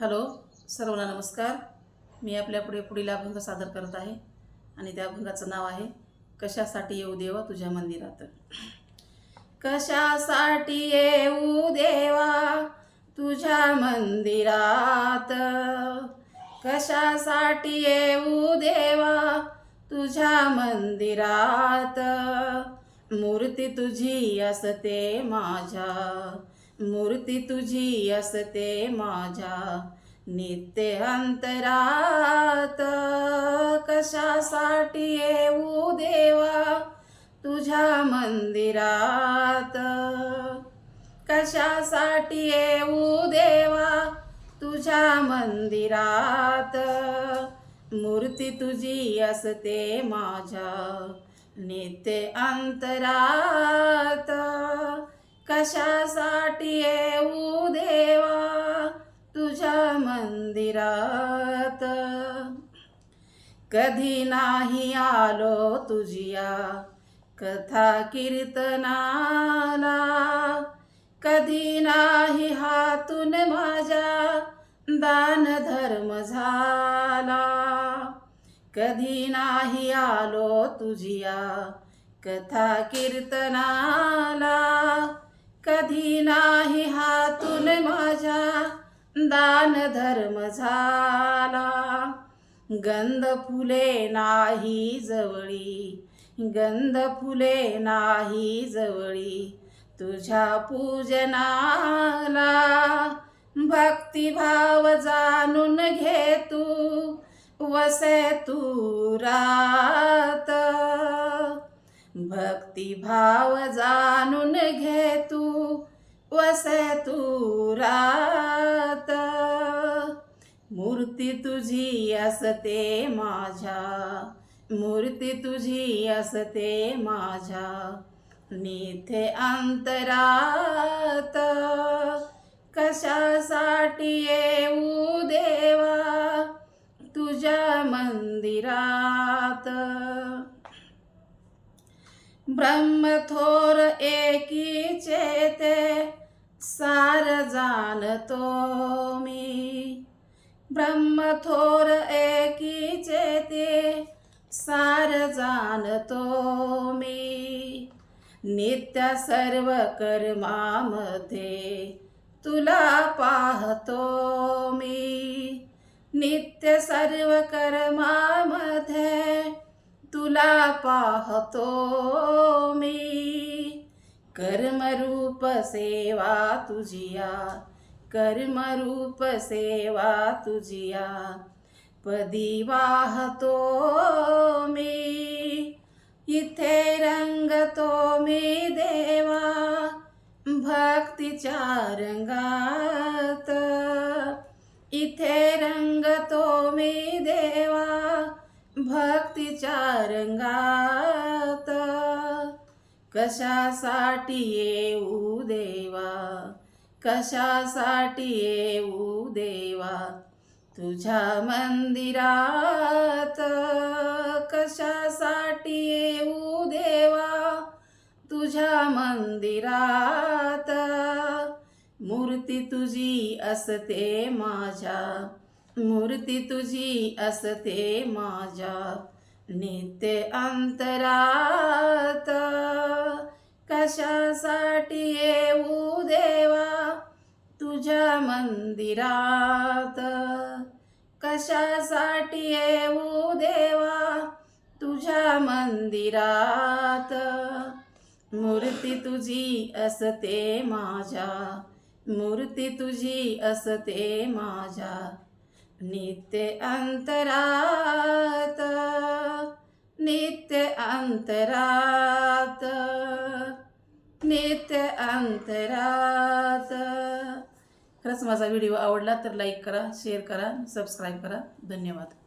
Hello सर्वांना नमस्कार. मी आपल्यापुढे पुढील अभंग सादर करत आहे आणि त्या अभंगाचं नाव आहे कशासाठी येऊ देवा तुझ्या मंदिरात? कशासाठी येऊ देवा तुझ्या मंदिरात? कशासाठी येऊ देवा तुझ्या मंदिरात? मूर्ती तुझी असते माझ्या. मूर्ती तुझी असते माझ्या. नित्य अंतरात कशासाठी येऊ देवा? तुझ्या मंदिरात कशासाठी येऊ देवा? तुझ्या मंदिरात मूर्ती तुझी असते माझ्या. नित्य अंतरात कशासाठी येऊ देवा? तुझ्या मंदिरात. कधी नाही आलो तुझिया कथा कीर्तनाला. कधी नाही हातून माझ्या दान धर्म झाला. कधी नाही आलो तुझिया कथा कीर्तनाला. कधी नाही हातून माझ्या दान धर्म झाला. गंध फुले नाही जवळी गंध फुले नाही जवळी तुझ्या पूजनाला. भक्तिभाव जाणून घे तू वसे तू रात. भक्तिभाव जाणून घे तू असे तू रात. मूर्ती तुझी असते माझ्या. मूर्ती तुझी असते माझ्या. निथे अंतरात. कशासाठी येऊ देवा? तुझ्या मंदिरात. ब्रह्मथोर एकीचे ते सार जाणतो मी. ब्रह्मथोर एकीचे ते सार जाणतो मी. नित्य सर्व कर्मामध्ये तुला पाहतो मी. नित्य सर्व कर्मामध्ये तुला पाहतो मी. कर्मरूप सेवा तुझिया कर्मरूप सेवा तुझिया पदी वाहतो मी इथे रंगतो मी देवा भक्तीच्या रंगात इथे रंगतो मी देवा भक्तीच्या रंगात. कशासाठी येऊ देवा? कशासाठी येऊ देवा? तुझ्या मंदिरात कशासाठी येऊ देवा? तुझ्या मंदिरात मूर्ती तुझी असते माझ्या. मूर्ती तुझी असते माझ्या. नित्य अंतरात कशासाठी येऊ देवा? तुझ्या मंदिरात. कशासाठी येऊ देवा? तुझ्या मंदिरात. मूर्ती तुझी असते माझ्या. मूर्ती तुझी असते माझ्या. नित्य अंतरात. नित्य अंतरात. नित्य अंतरात. खरंच माझा व्हिडिओ आवडला तर लाईक करा शेअर करा सबस्क्राईब करा. धन्यवाद.